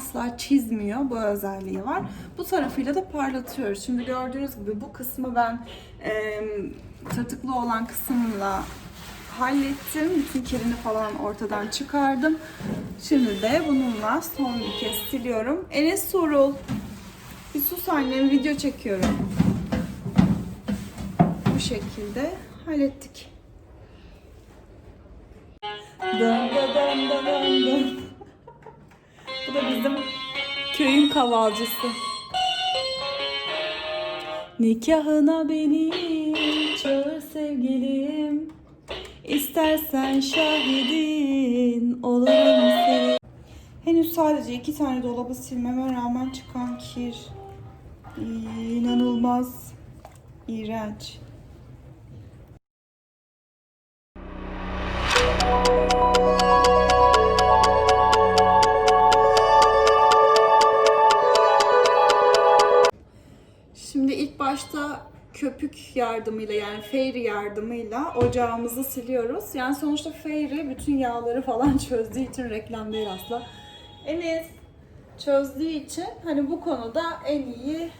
asla çizmiyor. Bu özelliği var. Bu tarafıyla da parlatıyoruz. Şimdi gördüğünüz gibi bu kısmı ben e, tırtıklı olan kısımla hallettim. Bütün kirini falan ortadan çıkardım. Şimdi de bununla son bir kez siliyorum. Enes Sorul. Bir sus annem video çekiyorum. Bu şekilde hallettik. Dön dön dön dön dön. Bu da bizim köyün kavalcısı. Nikahına beni çağır sevgilim. İstersen şahidin olurum senin. Henüz sadece iki tane dolabı silmeme rağmen çıkan kir. İnanılmaz iğrenç. Başta köpük yardımıyla yani Fairy yardımıyla ocağımızı siliyoruz. Yani sonuçta Fairy bütün yağları falan çözdüğü için reklam değil asla. Enes çözdüğü için hani bu konuda en iyi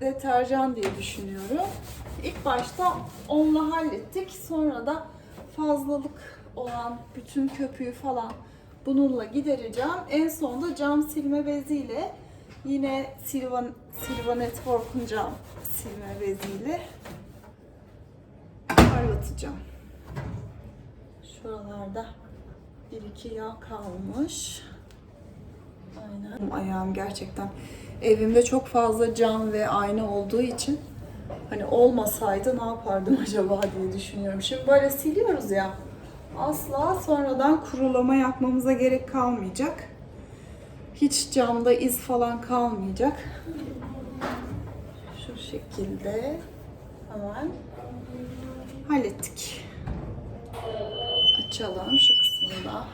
deterjan diye düşünüyorum. İlk başta onunla hallettik. Sonra da fazlalık olan bütün köpüğü falan bununla gidereceğim. En sonunda cam silme beziyle yine Silva, Silva Network'un cam silme beziyle parlatacağım. Şuralarda bir iki yağ kalmış. Aynen. Ayağım gerçekten evimde çok fazla cam ve ayna olduğu için hani olmasaydı ne yapardım acaba diye düşünüyorum. Şimdi böyle siliyoruz ya. Asla sonradan kurulama yapmamıza gerek kalmayacak. Hiç camda iz falan kalmayacak. Şu şekilde hemen hallettik. Açalım şu kısmını da.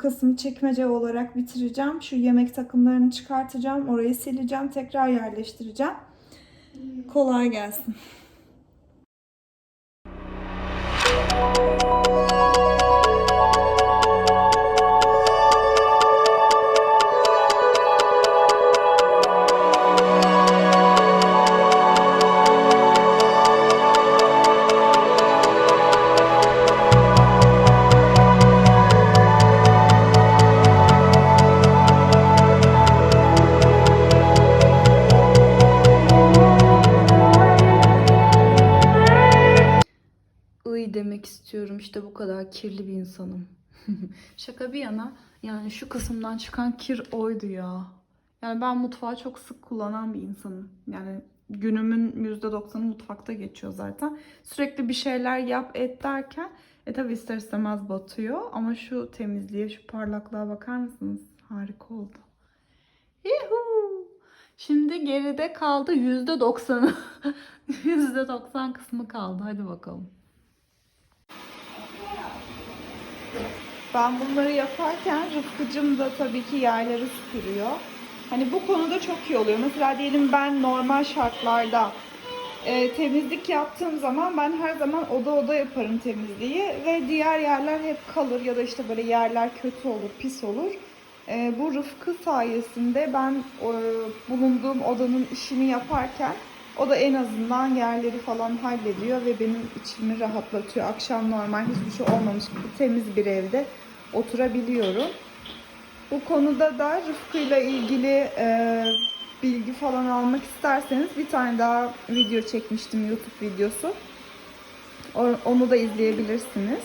Kısmı çekmece olarak bitireceğim. Şu yemek takımlarını çıkartacağım. Orayı sileceğim. Tekrar yerleştireceğim. Kolay gelsin. Kadar kirli bir insanım. Şaka bir yana yani şu kısımdan çıkan kir oydu ya. Yani ben mutfağı çok sık kullanan bir insanım. Yani günümün %90'ı mutfakta geçiyor zaten. Sürekli bir şeyler yap et derken e tabi ister istemez batıyor. Ama şu temizliğe, şu parlaklığa bakar mısınız? Harika oldu. Yuhuu. Şimdi geride kaldı %90'ı. %90 kısmı kaldı. Hadi bakalım. Ben bunları yaparken Rıfkıcım da tabii ki yerleri süpürüyor. Hani bu konuda çok iyi oluyor. Mesela diyelim ben normal şartlarda e, temizlik yaptığım zaman ben her zaman oda oda yaparım temizliği ve diğer yerler hep kalır ya da işte böyle yerler kötü olur, pis olur. E, bu Rıfkı sayesinde ben e, bulunduğum odanın işini yaparken o da en azından yerleri falan hallediyor ve benim içimi rahatlatıyor. Akşam normal hiçbir şey olmamış gibi temiz bir evde oturabiliyorum. Bu konuda da Rıfkı'yla ilgili e, bilgi falan almak isterseniz bir tane daha video çekmiştim YouTube videosu. Onu da izleyebilirsiniz.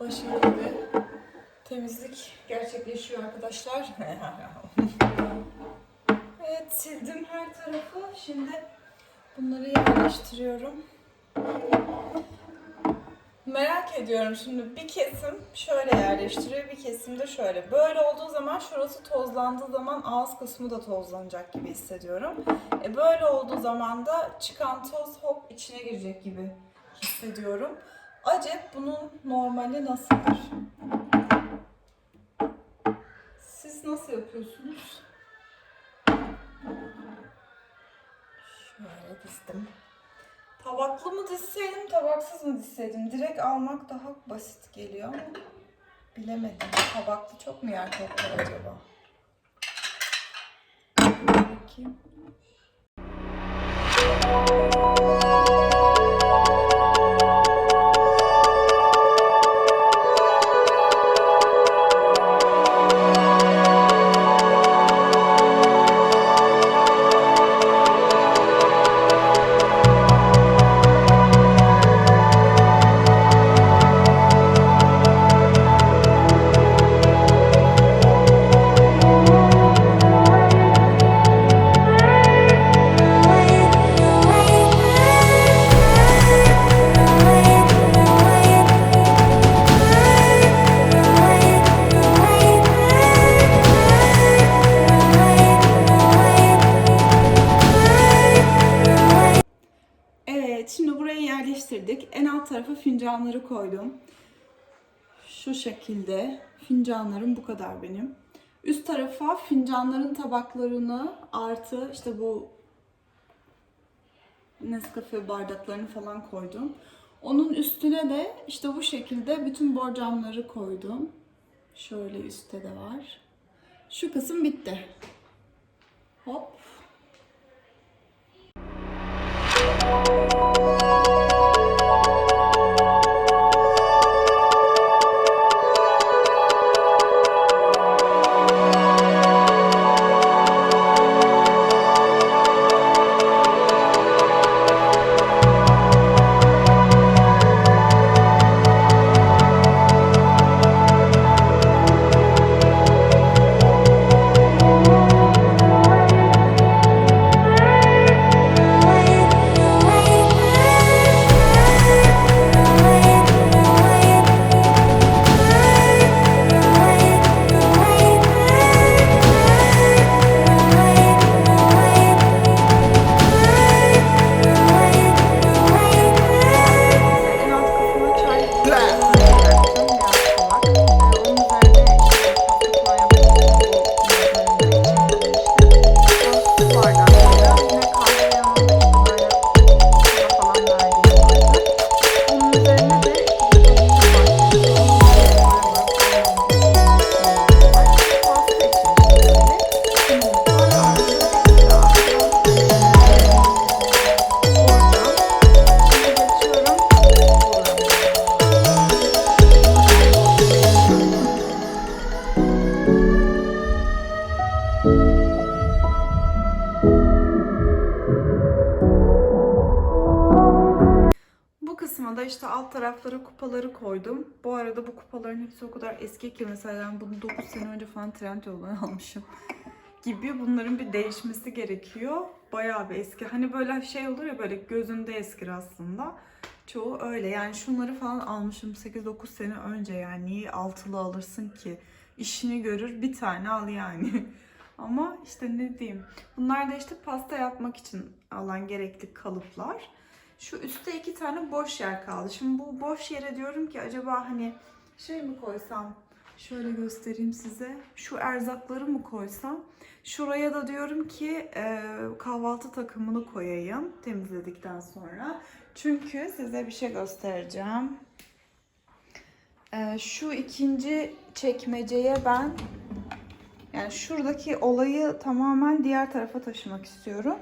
Başarılı bir temizlik gerçekleşiyor arkadaşlar. evet sildim her tarafı. Şimdi bunları yerleştiriyorum. Merak ediyorum şimdi bir kesim şöyle yerleştiriyor, bir kesim de şöyle. Böyle olduğu zaman şurası tozlandığı zaman ağız kısmı da tozlanacak gibi hissediyorum. E böyle olduğu zaman da çıkan toz hop içine girecek gibi hissediyorum. Acep bunun normali nasıldır? Siz nasıl yapıyorsunuz? Şöyle dizdim. Tabaklı mı dizseydim, tabaksız mı dizseydim? Direkt almak daha basit geliyor ama bilemedim. Tabaklı çok mu yer kaplar acaba? Bakayım. Bu kadar benim. Üst tarafa fincanların tabaklarını artı işte bu Nescafe bardaklarını falan koydum. Onun üstüne de işte bu şekilde bütün borcamları koydum. Şöyle üstte de var. Şu kısım bitti. Hop. Kısma da işte alt taraflara kupaları koydum. Bu arada bu kupaların hepsi o kadar eski ki mesela ben bunu 9 sene önce falan Trendyol'dan almışım gibi bunların bir değişmesi gerekiyor. Bayağı bir eski. Hani böyle şey olur ya böyle gözünde eskir aslında. Çoğu öyle. Yani şunları falan almışım 8-9 sene önce yani. Niye altılı alırsın ki? İşini görür bir tane al yani. Ama işte ne diyeyim. Bunlar da işte pasta yapmak için alan gerekli kalıplar. Şu üstte iki tane boş yer kaldı. Şimdi bu boş yere diyorum ki acaba hani şey mi koysam? Şöyle göstereyim size. Şu erzakları mı koysam? Şuraya da diyorum ki e, kahvaltı takımını koyayım temizledikten sonra. Çünkü size bir şey göstereceğim. E, şu ikinci çekmeceye ben yani şuradaki olayı tamamen diğer tarafa taşımak istiyorum.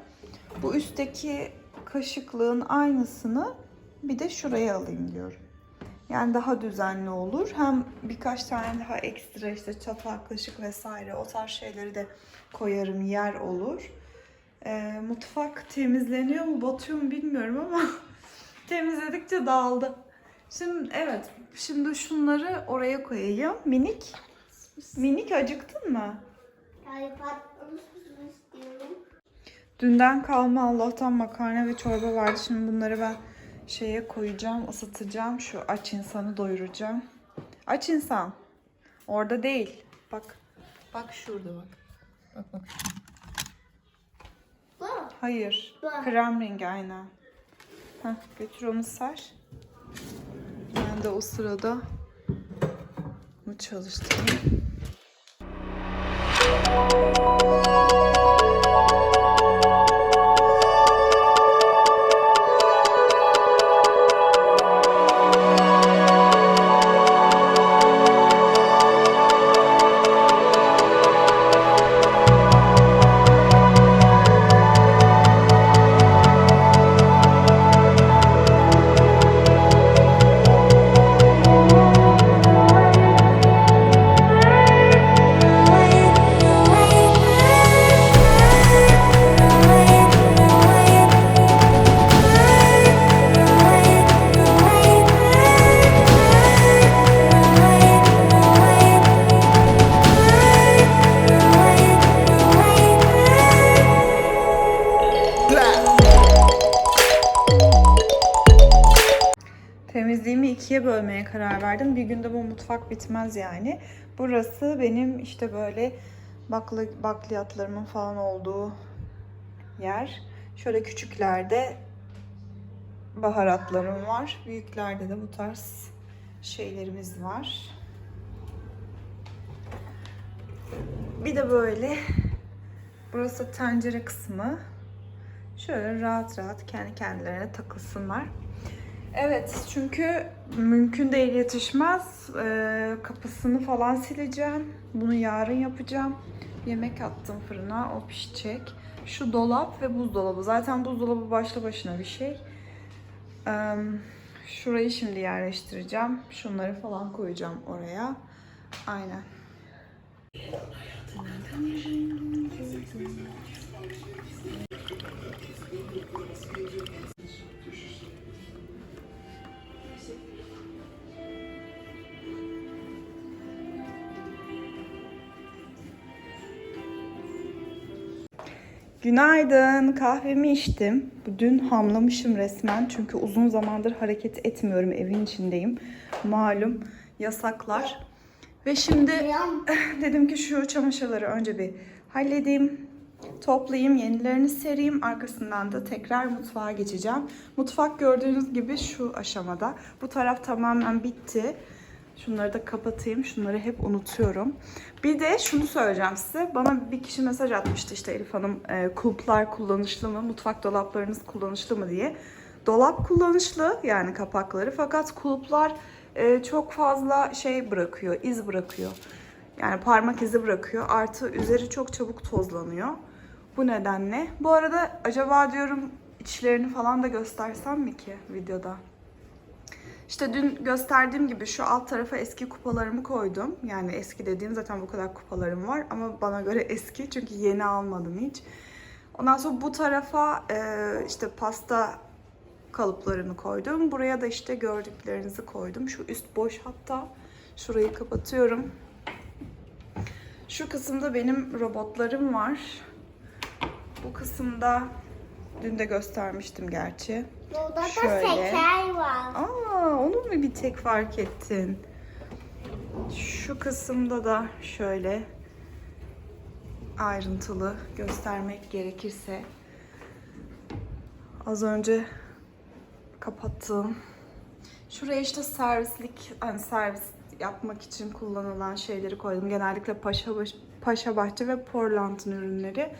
Bu üstteki kaşıklığın aynısını bir de şuraya alayım diyorum. Yani daha düzenli olur. Hem birkaç tane daha ekstra işte çatal, kaşık vesaire o tarz şeyleri de koyarım yer olur. Ee, mutfak temizleniyor mu batıyor mu bilmiyorum ama temizledikçe dağıldı. Şimdi evet şimdi şunları oraya koyayım. Minik. Minik acıktın mı? İstiyorum. Dünden kalma Allah'tan makarna ve çorba vardı. Şimdi bunları ben şeye koyacağım, ısıtacağım. Şu aç insanı doyuracağım. Aç insan. Orada değil. Bak. Bak şurada bak. Bak bak. Bu. Hayır. Bu. Krem rengi aynen. Heh, götür onu ser. Ben de o sırada bunu çalıştırayım. Temizliğimi ikiye bölmeye karar verdim. Bir günde bu mutfak bitmez yani. Burası benim işte böyle baklı, bakliyatlarımın falan olduğu yer. Şöyle küçüklerde baharatlarım var. Büyüklerde de bu tarz şeylerimiz var. Bir de böyle burası tencere kısmı. Şöyle rahat rahat kendi kendilerine takılsınlar. Evet çünkü mümkün değil yetişmez. Ee, kapısını falan sileceğim. Bunu yarın yapacağım. Yemek attım fırına o pişecek. Şu dolap ve buzdolabı. Zaten buzdolabı başlı başına bir şey. Ee, şurayı şimdi yerleştireceğim. Şunları falan koyacağım oraya. Aynen. Günaydın. Kahvemi içtim. Dün hamlamışım resmen. Çünkü uzun zamandır hareket etmiyorum. Evin içindeyim. Malum yasaklar. Ve şimdi dedim ki şu çamaşırları önce bir halledeyim. Toplayayım, yenilerini sereyim. Arkasından da tekrar mutfağa geçeceğim. Mutfak gördüğünüz gibi şu aşamada. Bu taraf tamamen bitti. Şunları da kapatayım. Şunları hep unutuyorum. Bir de şunu söyleyeceğim size. Bana bir kişi mesaj atmıştı işte Elif Hanım e, kulplar kullanışlı mı? Mutfak dolaplarınız kullanışlı mı diye. Dolap kullanışlı yani kapakları fakat kulplar e, çok fazla şey bırakıyor, iz bırakıyor. Yani parmak izi bırakıyor. Artı üzeri çok çabuk tozlanıyor. Bu nedenle. Bu arada acaba diyorum içlerini falan da göstersem mi ki videoda? İşte dün gösterdiğim gibi şu alt tarafa eski kupalarımı koydum. Yani eski dediğim zaten bu kadar kupalarım var ama bana göre eski çünkü yeni almadım hiç. Ondan sonra bu tarafa e, işte pasta kalıplarını koydum. Buraya da işte gördüklerinizi koydum. Şu üst boş hatta. Şurayı kapatıyorum. Şu kısımda benim robotlarım var. Bu kısımda dün de göstermiştim gerçi. Burada da Şöyle. şeker var. Aa, onu mu bir tek fark ettin? Şu kısımda da şöyle ayrıntılı göstermek gerekirse az önce kapattığım şuraya işte servislik hani servis yapmak için kullanılan şeyleri koydum. Genellikle Paşa, Paşa Bahçe ve Portland'ın ürünleri.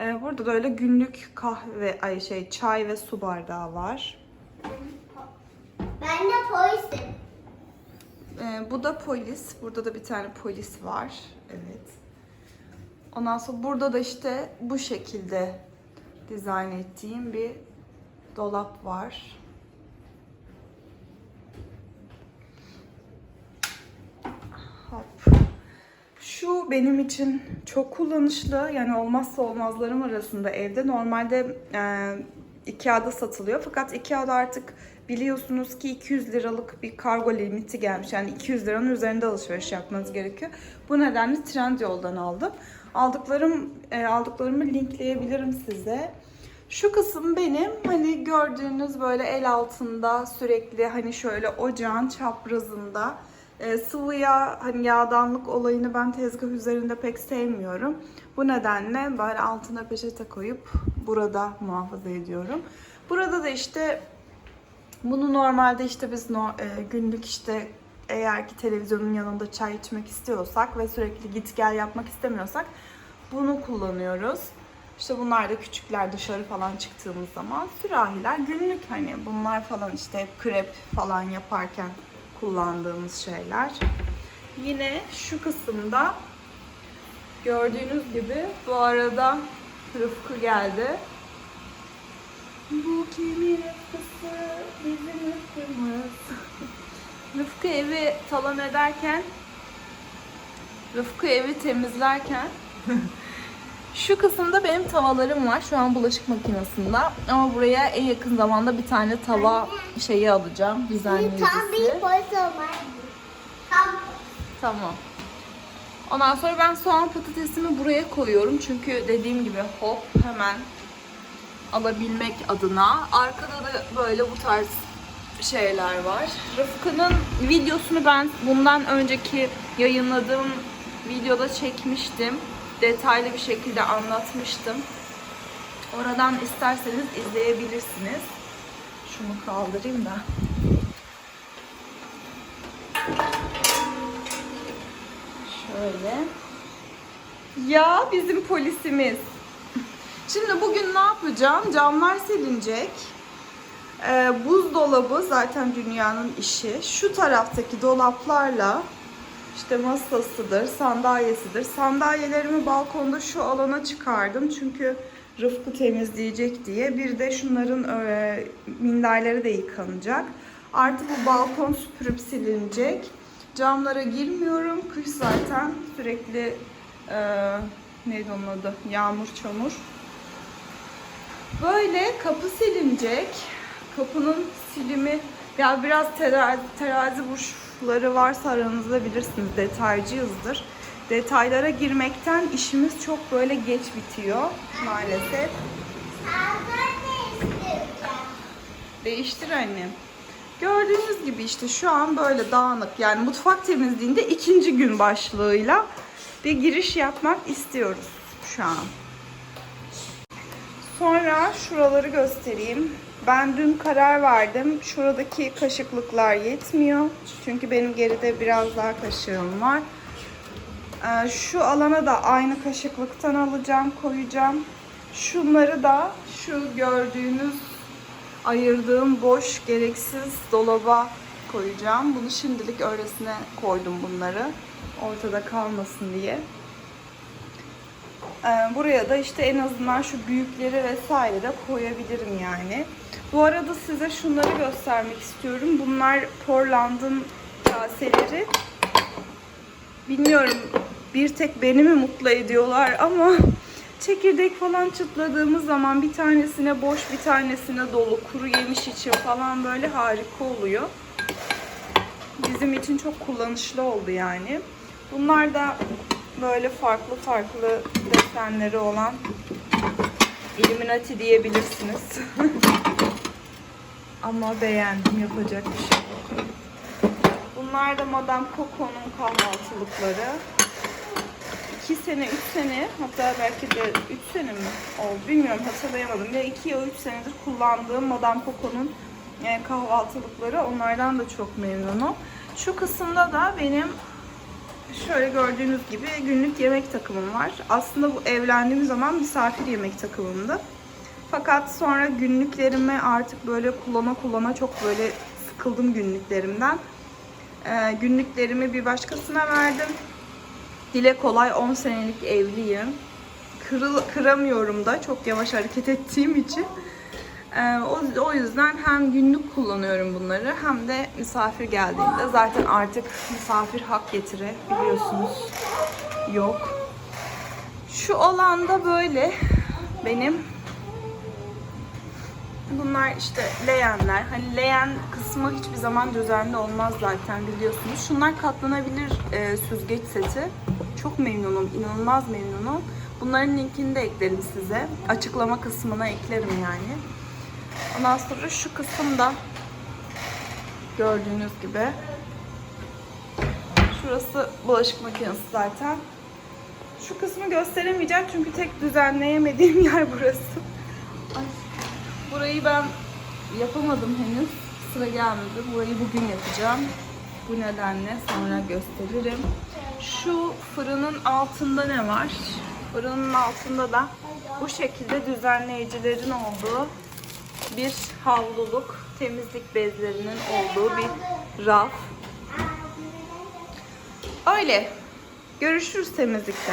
Ee, burada da öyle günlük kahve, ay şey çay ve su bardağı var. Ben de polisim. Ee, bu da polis. Burada da bir tane polis var. Evet. Ondan sonra burada da işte bu şekilde dizayn ettiğim bir dolap var. Hop. Şu benim için çok kullanışlı. Yani olmazsa olmazlarım arasında evde. Normalde e, Ikea'da satılıyor. Fakat Ikea'da artık biliyorsunuz ki 200 liralık bir kargo limiti gelmiş. Yani 200 liranın üzerinde alışveriş yapmanız gerekiyor. Bu nedenle Trendyol'dan aldım. Aldıklarım e, aldıklarımı linkleyebilirim size. Şu kısım benim hani gördüğünüz böyle el altında sürekli hani şöyle ocağın çaprazında e, sıvı yağ hani yağdanlık olayını ben tezgah üzerinde pek sevmiyorum. Bu nedenle böyle altına peçete koyup burada muhafaza ediyorum. Burada da işte bunu normalde işte biz no, e, günlük işte eğer ki televizyonun yanında çay içmek istiyorsak ve sürekli git gel yapmak istemiyorsak bunu kullanıyoruz. İşte bunlar da küçükler dışarı falan çıktığımız zaman sürahiler günlük hani bunlar falan işte krep falan yaparken kullandığımız şeyler. Yine şu kısımda gördüğünüz gibi bu arada Rıfkı geldi. Bu kimin Rıfkısı? Bizim Rıfkımız. Rıfkı evi talan ederken Rıfkı evi temizlerken şu kısımda benim tavalarım var. Şu an bulaşık makinesinde. Ama buraya en yakın zamanda bir tane tava şeyi alacağım. Tam bir Düzenleyicisi. Tam Tamam. Ondan sonra ben soğan patatesimi buraya koyuyorum. Çünkü dediğim gibi hop hemen alabilmek adına. Arkada da böyle bu tarz şeyler var. Rıfkı'nın videosunu ben bundan önceki yayınladığım videoda çekmiştim. Detaylı bir şekilde anlatmıştım. Oradan isterseniz izleyebilirsiniz. Şunu kaldırayım da. Şöyle. Ya bizim polisimiz. Şimdi bugün ne yapacağım? Camlar silinecek. Ee, buzdolabı zaten dünyanın işi. Şu taraftaki dolaplarla işte masasıdır, sandalyesidir. Sandalyelerimi balkonda şu alana çıkardım çünkü Rıfkı temizleyecek diye. Bir de şunların e, minderleri de yıkanacak. Artık bu balkon süpürüp silinecek. Camlara girmiyorum. Kış zaten sürekli e, neydi onun adı? Yağmur, çamur. Böyle kapı silinecek. Kapının silimi ya biraz terazi, terazi burçları varsa aranızda bilirsiniz detaycıyızdır. Detaylara girmekten işimiz çok böyle geç bitiyor maalesef. Değiştir annem. Gördüğünüz gibi işte şu an böyle dağınık yani mutfak temizliğinde ikinci gün başlığıyla bir giriş yapmak istiyoruz şu an. Sonra şuraları göstereyim. Ben dün karar verdim. Şuradaki kaşıklıklar yetmiyor. Çünkü benim geride biraz daha kaşığım var. Ee, Şu alana da aynı kaşıklıktan alacağım, koyacağım. Şunları da şu gördüğünüz ayırdığım boş gereksiz dolaba koyacağım. Bunu şimdilik öylesine koydum bunları. Ortada kalmasın diye. Ee, Buraya da işte en azından şu büyükleri vesaire de koyabilirim yani. Bu arada size şunları göstermek istiyorum. Bunlar Portland'ın kaseleri. Bilmiyorum bir tek beni mi mutlu ediyorlar ama çekirdek falan çıtladığımız zaman bir tanesine boş bir tanesine dolu kuru yemiş için falan böyle harika oluyor. Bizim için çok kullanışlı oldu yani. Bunlar da böyle farklı farklı desenleri olan Illuminati diyebilirsiniz. Ama beğendim yapacak bir şey yok. Bunlar da Madame Coco'nun kahvaltılıkları. 2 sene, 3 sene hatta belki de 3 sene mi oldu bilmiyorum hatırlayamadım. Ya 2 ya 3 senedir kullandığım Madame Coco'nun e, kahvaltılıkları. Onlardan da çok memnunum. Şu kısımda da benim şöyle gördüğünüz gibi günlük yemek takımım var. Aslında bu evlendiğim zaman misafir yemek takımımdı. Fakat sonra günlüklerimi artık böyle kullana kullana çok böyle sıkıldım günlüklerimden. Ee, günlüklerimi bir başkasına verdim. Dile kolay 10 senelik evliyim. Kırıl, kıramıyorum da çok yavaş hareket ettiğim için. Ee, o, yüzden hem günlük kullanıyorum bunları hem de misafir geldiğinde zaten artık misafir hak getire biliyorsunuz yok. Şu alanda böyle benim Bunlar işte leğenler. Hani leğen kısmı hiçbir zaman düzenli olmaz zaten biliyorsunuz. Şunlar katlanabilir e, süzgeç seti. Çok memnunum, inanılmaz memnunum. Bunların linkini de eklerim size. Açıklama kısmına eklerim yani. Ondan sonra şu kısımda gördüğünüz gibi. Şurası bulaşık makinesi zaten. Şu kısmı gösteremeyeceğim çünkü tek düzenleyemediğim yer burası. Ay. Burayı ben yapamadım henüz. Sıra gelmedi. Burayı bugün yapacağım. Bu nedenle sonra gösteririm. Şu fırının altında ne var? Fırının altında da bu şekilde düzenleyicilerin olduğu bir havluluk, temizlik bezlerinin olduğu bir raf. Öyle. Görüşürüz temizlikte.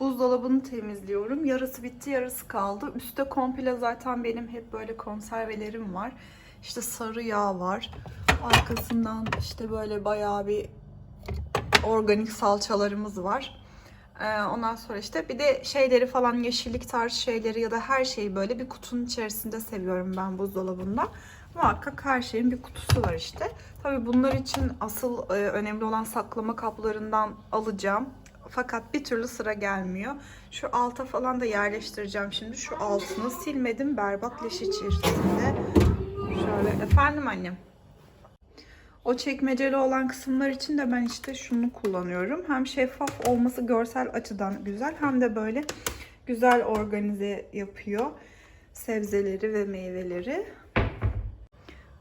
Buzdolabını temizliyorum. Yarısı bitti, yarısı kaldı. Üste komple zaten benim hep böyle konservelerim var. İşte sarı yağ var. Arkasından işte böyle bayağı bir organik salçalarımız var. Ee, ondan sonra işte bir de şeyleri falan yeşillik tarzı şeyleri ya da her şeyi böyle bir kutunun içerisinde seviyorum ben buzdolabında. Muhakkak her şeyin bir kutusu var işte. Tabii bunlar için asıl e, önemli olan saklama kaplarından alacağım. Fakat bir türlü sıra gelmiyor. Şu alta falan da yerleştireceğim şimdi. Şu altını silmedim. Berbat leş içerisinde. Şöyle. Efendim annem. O çekmeceli olan kısımlar için de ben işte şunu kullanıyorum. Hem şeffaf olması görsel açıdan güzel hem de böyle güzel organize yapıyor sebzeleri ve meyveleri.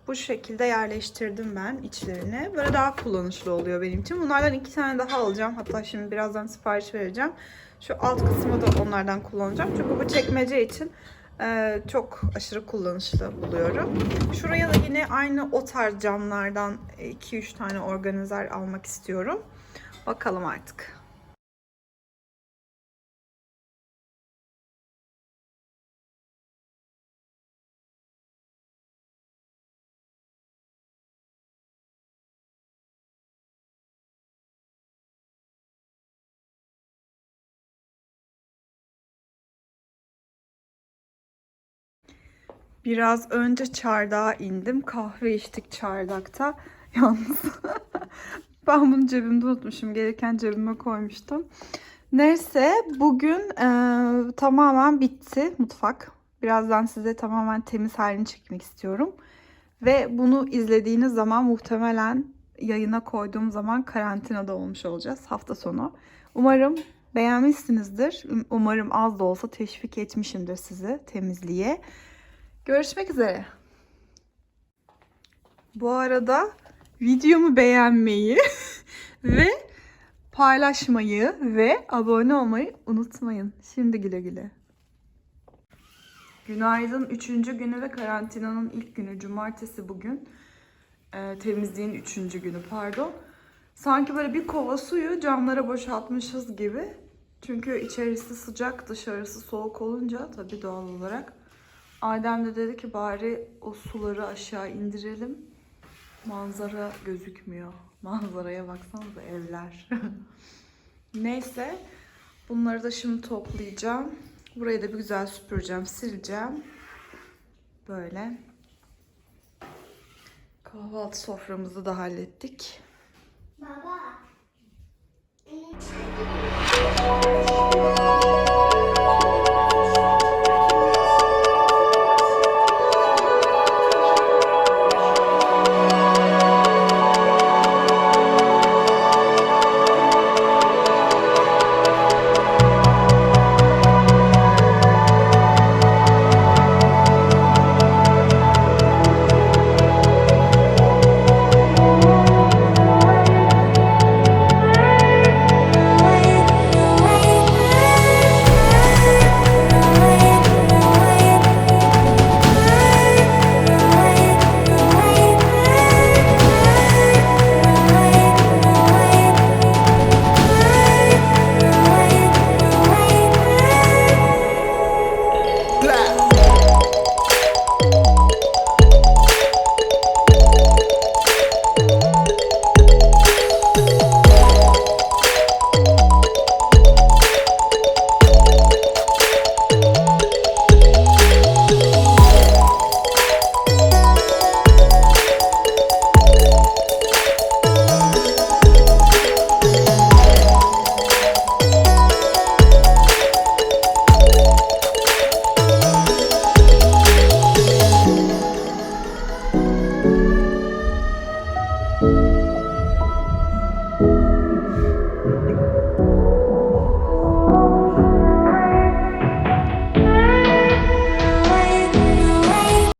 Bu şekilde yerleştirdim ben içlerine. Böyle daha kullanışlı oluyor benim için. Bunlardan iki tane daha alacağım. Hatta şimdi birazdan sipariş vereceğim. Şu alt kısmı da onlardan kullanacağım. Çünkü bu çekmece için e, çok aşırı kullanışlı buluyorum. Şuraya da yine aynı o tarz camlardan 2-3 tane organizer almak istiyorum. Bakalım artık. Biraz önce çardağa indim. Kahve içtik çardakta. Yalnız ben bunu cebimde unutmuşum. Gereken cebime koymuştum. Neyse bugün e, tamamen bitti mutfak. Birazdan size tamamen temiz halini çekmek istiyorum. Ve bunu izlediğiniz zaman muhtemelen yayına koyduğum zaman karantinada olmuş olacağız hafta sonu. Umarım beğenmişsinizdir. Umarım az da olsa teşvik etmişimdir sizi temizliğe. Görüşmek üzere. Bu arada videomu beğenmeyi ve paylaşmayı ve abone olmayı unutmayın. Şimdi güle güle. Günaydın. Üçüncü günü ve karantinanın ilk günü. Cumartesi bugün. Ee, temizliğin üçüncü günü pardon. Sanki böyle bir kova suyu camlara boşaltmışız gibi. Çünkü içerisi sıcak, dışarısı soğuk olunca tabii doğal olarak. Adem de dedi ki bari o suları aşağı indirelim. Manzara gözükmüyor. Manzaraya baksanıza evler. Neyse. Bunları da şimdi toplayacağım. Burayı da bir güzel süpüreceğim, sileceğim. Böyle. Kahvaltı soframızı da hallettik. Baba.